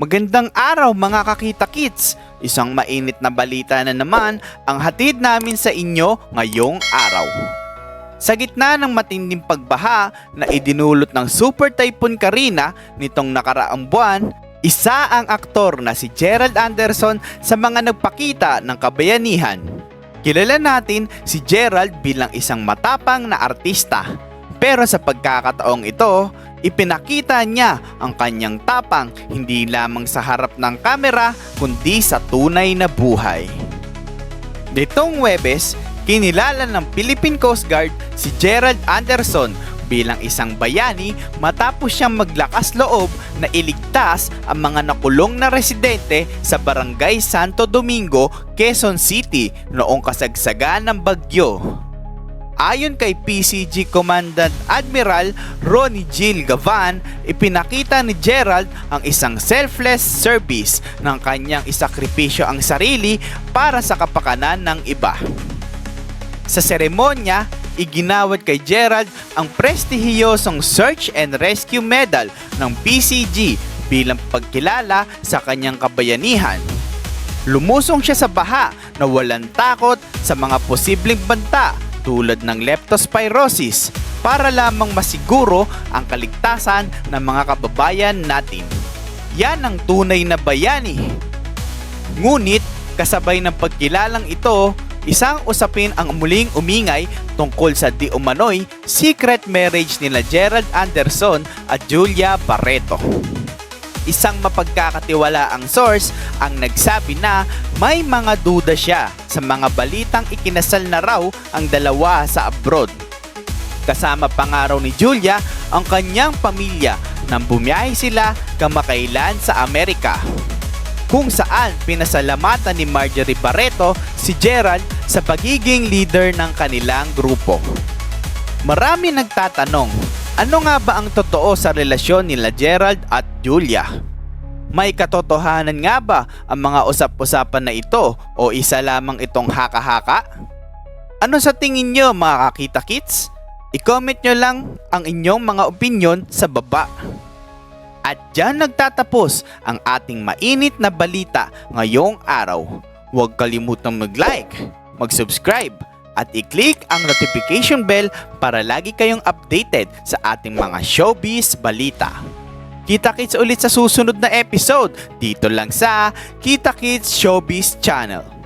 Magandang araw mga kakita kits! Isang mainit na balita na naman ang hatid namin sa inyo ngayong araw. Sa gitna ng matinding pagbaha na idinulot ng Super Typhoon Karina nitong nakaraang buwan, isa ang aktor na si Gerald Anderson sa mga nagpakita ng kabayanihan. Kilala natin si Gerald bilang isang matapang na artista. Pero sa pagkakataong ito, ipinakita niya ang kanyang tapang hindi lamang sa harap ng kamera kundi sa tunay na buhay. Nitong Webes, kinilala ng Philippine Coast Guard si Gerald Anderson bilang isang bayani matapos siyang maglakas loob na iligtas ang mga nakulong na residente sa Barangay Santo Domingo, Quezon City noong kasagsagan ng bagyo. Ayon kay PCG Commandant Admiral Ronnie Gil Gavan, ipinakita ni Gerald ang isang selfless service ng kanyang isakripisyo ang sarili para sa kapakanan ng iba. Sa seremonya, iginawad kay Gerald ang prestihiyosong Search and Rescue Medal ng PCG bilang pagkilala sa kanyang kabayanihan. Lumusong siya sa baha na walang takot sa mga posibleng banta tulad ng leptospirosis para lamang masiguro ang kaligtasan ng mga kababayan natin. Yan ang tunay na bayani. Ngunit kasabay ng pagkilalang ito, isang usapin ang muling umingay tungkol sa di umano'y secret marriage nila Gerald Anderson at Julia Barreto. Isang mapagkakatiwalaang source ang nagsabi na may mga duda siya sa mga balitang ikinasal na raw ang dalawa sa abroad. Kasama pa nga raw ni Julia ang kanyang pamilya nang bumiyahe sila kamakailan sa Amerika. Kung saan pinasalamatan ni Marjorie Barreto si Gerald sa pagiging leader ng kanilang grupo. Marami nagtatanong, ano nga ba ang totoo sa relasyon nila Gerald at Julia? May katotohanan nga ba ang mga usap-usapan na ito o isa lamang itong haka-haka? Ano sa tingin nyo mga kakita kits? I-comment nyo lang ang inyong mga opinion sa baba. At dyan nagtatapos ang ating mainit na balita ngayong araw. Huwag kalimutang mag-like, mag-subscribe, at i-click ang notification bell para lagi kayong updated sa ating mga showbiz balita. Kita-kits ulit sa susunod na episode dito lang sa Kita Kids Showbiz Channel.